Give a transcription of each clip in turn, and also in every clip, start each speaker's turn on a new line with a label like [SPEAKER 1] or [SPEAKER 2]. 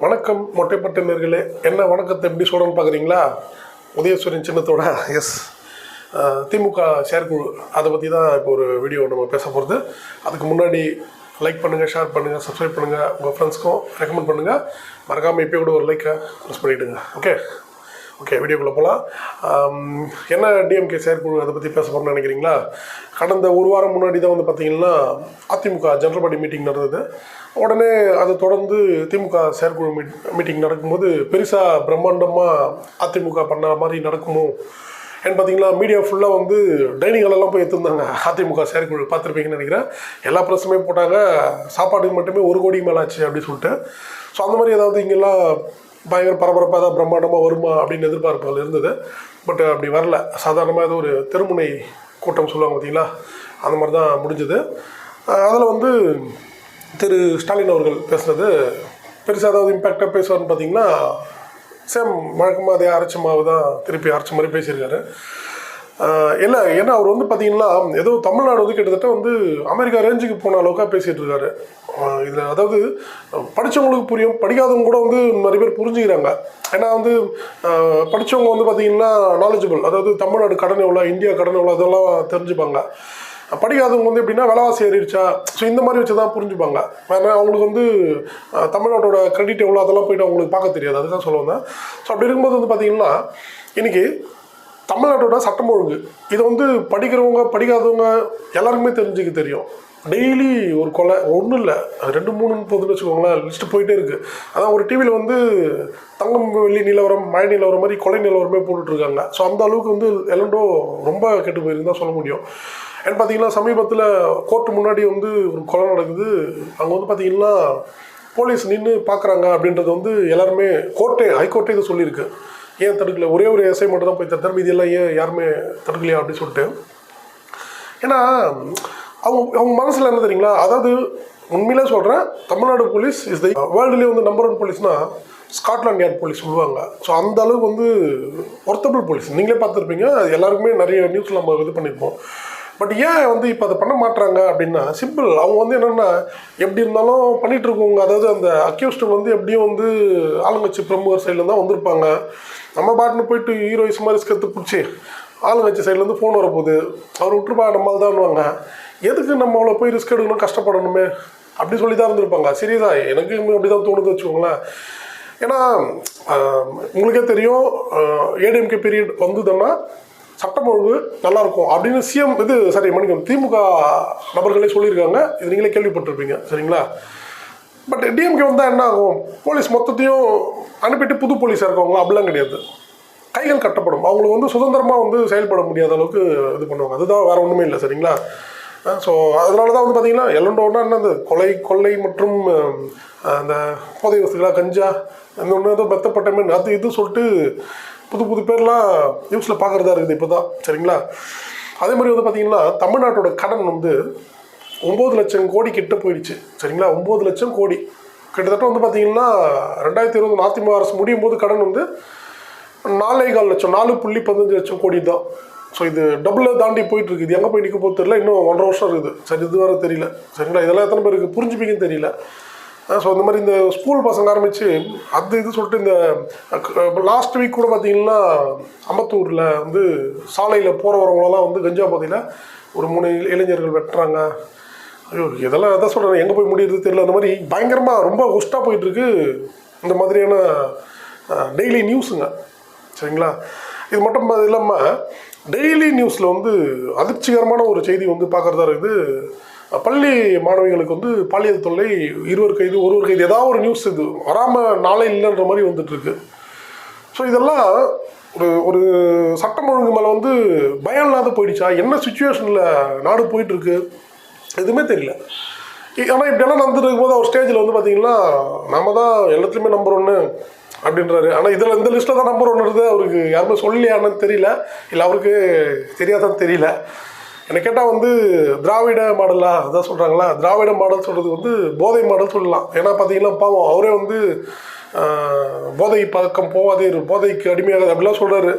[SPEAKER 1] வணக்கம் மொட்டைப்பட்ட நேர்களே. என்ன வணக்கத்தை எப்படி சொல்கிறேன்னு பார்க்குறீங்களா? உதயசூரியன் சின்னத்தோட எஸ் திமுக செயற்குழு அதை பற்றி தான் இப்போ ஒரு வீடியோ நம்ம பேச போகிறது அதுக்கு முன்னாடி லைக் பண்ணுங்கள் ஷேர் பண்ணுங்கள் சப்ஸ்கிரைப் பண்ணுங்கள் உங்கள் ஃப்ரெண்ட்ஸ்க்கும் ரெக்கமெண்ட் பண்ணுங்கள் மறக்காமல் இப்போ கூட ஒரு லைக்கை ப்ரெஸ் பண்ணிவிடுங்க ஓகே ஓகே வீடியோக்குள்ளே போகலாம் என்ன டிஎம்கே செயற்குழு அதை பற்றி பேச போகிறோம்னு நினைக்கிறீங்களா? கடந்த ஒரு வாரம் முன்னாடி தான் வந்து பார்த்தீங்கன்னா அதிமுக ஜெனரல் பாடி மீட்டிங் நடந்தது. உடனே அதை தொடர்ந்து திமுக செயற்குழு மீட் மீட்டிங் நடக்கும்போது பெருசாக பிரம்மாண்டமாக அதிமுக பண்ண மாதிரி நடக்குமோ ஏன்னு பார்த்தீங்கன்னா மீடியா ஃபுல்லாக வந்து டைனிங் ஹாலெல்லாம் போய் எடுத்துருந்தாங்க. அதிமுக செயற்குழு பார்த்துருப்பீங்கன்னு நினைக்கிறேன். எல்லா ப்ரெஸ்ஸுமே போட்டாங்க. சாப்பாட்டுக்கு மட்டுமே ஒரு கோடிக்கு மேலே ஆச்சு அப்படின்னு சொல்லிட்டு. ஸோ அந்த மாதிரி ஏதாவது இங்கெல்லாம் பயங்கர பரபரப்பாக தான் பிரம்மாண்டமாக வருமா அப்படின்னு எதிர்பார்ப்புகள் இருந்தது. பட் அப்படி வரல. சாதாரணமாக ஏதோ ஒரு தெருமுனை கூட்டம் சொல்லுவாங்க பார்த்தீங்களா? அந்த மாதிரி தான் முடிஞ்சது. அதில் வந்து திரு ஸ்டாலின் அவர்கள் பேசுனது பெருசாக ஏதாவது இம்பேக்டாக பேசுவார்னு பார்த்தீங்கன்னா சேம் வழக்கமாக அதே அரைச்ச மாவு தான் திருப்பி அரைச்ச மாதிரி பேசியிருக்காரு. இல்லை ஏன்னா அவர் வந்து பார்த்தீங்கன்னா ஏதோ தமிழ்நாடு வந்து கிட்டத்தட்ட வந்து அமெரிக்கா ரேஞ்சுக்கு போன அளவுக்காக பேசிகிட்டு இருக்காரு. இதில் அதாவது படித்தவங்களுக்கு புரியும் படிக்காதவங்க கூட வந்து நிறைய பேர் புரிஞ்சுக்கிறாங்க. ஏன்னா வந்து படித்தவங்க படிச்சவங்க வந்து பார்த்திங்கன்னா நாலேஜபிள் அதாவது தமிழ்நாடு கடன் எவ்வளோ இந்தியா கடன் எவ்வளோ அதெல்லாம் தெரிஞ்சுப்பாங்க. படிக்காதவங்க வந்து எப்படின்னா விலைவாசி ஏறிடுச்சா? ஸோ இந்த மாதிரி வச்சு தான் புரிஞ்சுப்பாங்க. ஏன்னா அவங்களுக்கு வந்து தமிழ்நாட்டோட கிரெடிட் எவ்வளோ அதெல்லாம் போயிட்டு அவங்களுக்கு பார்க்க தெரியாது. அதுதான் சொல்ல வந்தேன். ஸோ அப்படி இருக்கும்போது வந்து பார்த்தீங்கன்னா இன்றைக்கி தமிழ்நாட்டோட சட்டம் ஒழுங்கு. இதை வந்து படிக்கிறவங்க படிக்காதவங்க எல்லாருக்குமே தெரிஞ்சுக்க தெரியும். டெய்லி ஒரு கொலை ஒன்றும் இல்லை. ரெண்டு மூணு போதுன்னு வச்சுக்கோங்களேன். லிஸ்ட்டு போயிட்டே இருக்குது அதான் ஒரு டிவியில் வந்து தங்கம் வெள்ளி நிலவரம் மழை நிலவரம் மாதிரி கொலை நிலவரமே போட்டுட்ருக்காங்க ஸோ அந்த அளவுக்கு வந்து எல்லண்டோ ரொம்ப கெட்டு போயிருந்து தான் சொல்ல முடியும். ஏன்னு பார்த்தீங்கன்னா சமீபத்தில் கோர்ட்டு முன்னாடி வந்து ஒரு கொலை நடக்குது. அங்கே வந்து பார்த்தீங்கன்னா போலீஸ் நின்று பார்க்குறாங்க அப்படின்றது வந்து எல்லாருமே கோர்ட்டே ஹைகோர்ட்டே இது சொல்லியிருக்கு. ஏன் தடுக்கலை? ஒரே ஒரு எஸ்ஐ மட்டும் தான் போய் தடுத்தார். மீதி ஏன் யாருமே தடுக்கலையா அப்படின்னு சொல்லிட்டு. ஏன்னா அவங்க அவங்க மனசில் என்ன தெரியுங்களா? அதாவது உண்மையிலே சொல்கிறேன் தமிழ்நாடு போலீஸ் இஸ் த வேர்ல்டுலேயே வந்து நம்பர் ஒன் போலீஸ்னால் ஸ்காட்லாண்ட் யார்ட் போலீஸ் சொல்லுவாங்க. ஸோ அந்த அளவுக்கு வந்து ஒர்த்தபிள் போலீஸ். நீங்களே பார்த்துருப்பீங்க. அது எல்லாருக்குமே நிறைய நியூஸில் நம்ம இது பண்ணியிருப்போம். பட் ஏன் வந்து இப்போ அதை பண்ண மாட்டாங்க அப்படின்னா சிம்பிள் அவங்க வந்து என்னென்னா எப்படி இருந்தாலும் பண்ணிகிட்டு இருக்கவங்க அதாவது அந்த அக்யூஸ்டு வந்து எப்படியும் வந்து ஆளுங்கட்சி பிரமுகர் சைடில் தான் வந்திருப்பாங்க. நம்ம பாட்டுன்னு போயிட்டு ஹீரோயிஸ் மாதிரி ஸ்கெத்து பிடிச்சி ஆளுங்கட்சி சைட்லேருந்து ஃபோன் வரப்போகுது. அவர் விட்டுருப்பா நம்மளால் தான்வாங்க எதுக்கு நம்ம அவ்வளோ போய் ரிஸ்க் எடுக்கணும் கஷ்டப்படணுமே? அப்படி சொல்லி தான் இருந்திருப்பாங்க சீரியஸாக எனக்கு அப்படி தான் தோணுது வச்சுக்கோங்களேன். ஏன்னா உங்களுக்கே தெரியும் ஏடிஎம்கே பீரியட் வந்ததுன்னா சட்டம் ஒழுங்கு நல்லா இருக்கும் அப்படின்னு சிஎம் இது சரி மணிக்கம் திமுக நபர்களே சொல்லியிருக்காங்க. இது நீங்களே கேள்விப்பட்டிருப்பீங்க சரிங்களா? பட் டிஎம்கே வந்தால் என்ன ஆகும்? போலீஸ் மொத்தத்தையும் அனுப்பிட்டு புது போலீஸாக இருக்கவங்களா? அப்படிலாம் கிடையாது. கைகள் கட்டப்படும். அவங்களுக்கு வந்து சுதந்திரமாக வந்து செயல்பட முடியாத அளவுக்கு இது பண்ணுவாங்க. அதுதான் வேறு ஒன்றுமே இல்லை சரிங்களா? ஸோ அதனால தான் வந்து பார்த்தீங்கன்னா எல்லண்டோன்னா என்னது கொலை கொள்ளை மற்றும் அந்த போதை வசதிகளாக கஞ்சா இந்த ஒன்று ஏதோ மெத்தப்பட்டமே அது இது சொல்லிட்டு புது புது பேர்லாம் நியூஸில் பார்க்குறதா இருக்குது இப்போ தான் சரிங்களா? அதே மாதிரி வந்து பார்த்தீங்கன்னா தமிழ்நாட்டோட கடன் வந்து ஒம்பது லட்சம் கோடி கிட்ட போயிடுச்சு. சரிங்களா? ஒம்பது லட்சம் கோடி. கிட்டத்தட்ட வந்து பார்த்தீங்கன்னா ரெண்டாயிரத்தி இருபது அதிமுக அரசு முடியும் போது கடன் வந்து நாலே கால் லட்சம் நாலு புள்ளி பதினஞ்சு லட்சம் கோடி தான். ஸோ இது டபுளை தாண்டி போயிட்டு இருக்குது. இது எங்கே போய் நிற்க போது தெரியல. இன்னும் ஒன்றரை வருஷம் இருக்குது. சரி இது வேறு தெரியல. சரிங்களா? இதெல்லாம் எத்தனை பேருக்கு புரிஞ்சுப்பீங்கன்னு தெரியல. ஸோ இந்த மாதிரி இந்த ஸ்கூல் பசங்க ஆரம்பித்து அது இது சொல்லிட்டு இந்த லாஸ்ட் வீக் கூட பார்த்தீங்கன்னா அம்பத்தூரில் வந்து சாலையில் போகிற வரவங்களெல்லாம் வந்து கஞ்சா போதையில் ஒரு மூணு இளைஞர்கள் வெட்டுறாங்க. ஐயோ இதெல்லாம் எதை சொல்கிறேன் எங்கே போய் முடியுறது தெரியல. அந்த மாதிரி பயங்கரமாக ரொம்ப ஒஸ்ட்டாக போயிட்டுருக்கு இந்த மாதிரியான டெய்லி நியூஸுங்க சரிங்களா? இது மட்டும் இல்லாமல் டெய்லி நியூஸில் வந்து அதிர்ச்சிகரமான ஒரு செய்தி வந்து பார்க்குறதா இருக்குது. பள்ளி மாணவிகளுக்கு வந்து பாலியல் தொல்லை இருவர் கைது ஒருவர் கைது ஏதாவது ஒரு நியூஸ் இது வராமல் நாளை இல்லைன்ற மாதிரி வந்துட்டுருக்கு ஸோ இதெல்லாம் ஒரு ஒரு சட்டம் ஒழுங்கு மேலே வந்து பயம் இல்லாத போயிடுச்சா? என்ன சுச்சுவேஷனில் நாடு போயிட்டுருக்கு எதுவுமே தெரியல. ஆனால் இப்படியெல்லாம் நடந்துட்டு இருக்கும்போது அவர் ஸ்டேஜில் வந்து பார்த்திங்கன்னா நம்ம தான் எல்லாத்துலேயுமே நம்பர் ஒன்று அப்படின்றாரு. ஆனால் இதில் இந்த லிஸ்ட்டில் தான் நம்பர் ஒன்று இருக்குது அவருக்கு யாருமே சொல்லலையான்னு தெரியல. இல்லை அவருக்கு தெரியாதான்னு தெரியல. என்னை கேட்டால் வந்து திராவிட மாடலா? அதான் சொல்கிறாங்களா திராவிட மாடல் சொல்கிறது வந்து போதை மாடல் சொல்லலாம். ஏன்னா பார்த்தீங்கன்னா பாவம் அவரே வந்து போதை பழக்கம் போகாதே இரு போதைக்கு அடிமையாகாது அப்படிலாம் சொல்கிறாரு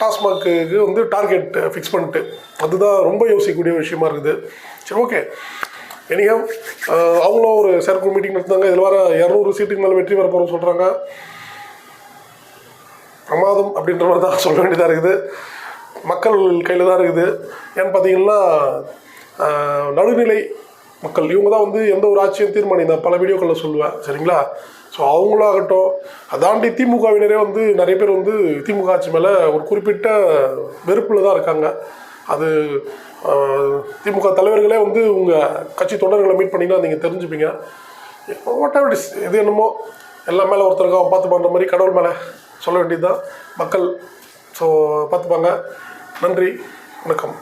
[SPEAKER 1] டாஸ்மாக்கு வந்து டார்கெட் ஃபிக்ஸ் பண்ணிட்டு. அதுதான் ரொம்ப யோசிக்கக்கூடிய விஷயமா இருக்குது. சரி ஓகே எனியா அவங்களும் ஒரு செயற்குழு மீட்டிங் நடத்தினாங்க. இதில் வர இரநூறு சீட்டுக்கு மேலே வெற்றி பெற போகிறோம்னு சொல்கிறாங்க பிரமாதம் அப்படின்ற மாதிரி தான் சொல்ல வேண்டியதாக இருக்குது. மக்கள் கையில் தான் இருக்குது. ஏன்னு பார்த்தீங்கன்னா நடுநிலை மக்கள் இவங்க தான் வந்து எந்த ஒரு ஆட்சியும் தீர்மானம் பல வீடியோக்களில் சொல்லுவேன். சரிங்களா? ஸோ அவங்களாகட்டும் அதாண்டி திமுகவினரே வந்து நிறைய பேர் வந்து திமுக ஆட்சி மேலே ஒரு குறிப்பிட்ட வெறுப்பில் தான் இருக்காங்க. அது திமுக தலைவர்களே வந்து உங்கள் கட்சி தொண்டர்களை மீட் பண்ணிங்கன்னா நீங்கள் தெரிஞ்சுப்பீங்க. வாட் எவர் இஸ் இது என்னமோ எல்லாம் மேலே ஒருத்தருக்காக பார்த்து பண்ணுற மாதிரி கடவுள் மேலே சொல்ல வேண்டியது தான் மக்கள் ஸோ பார்த்துப்பாங்க. நன்றி வணக்கம்.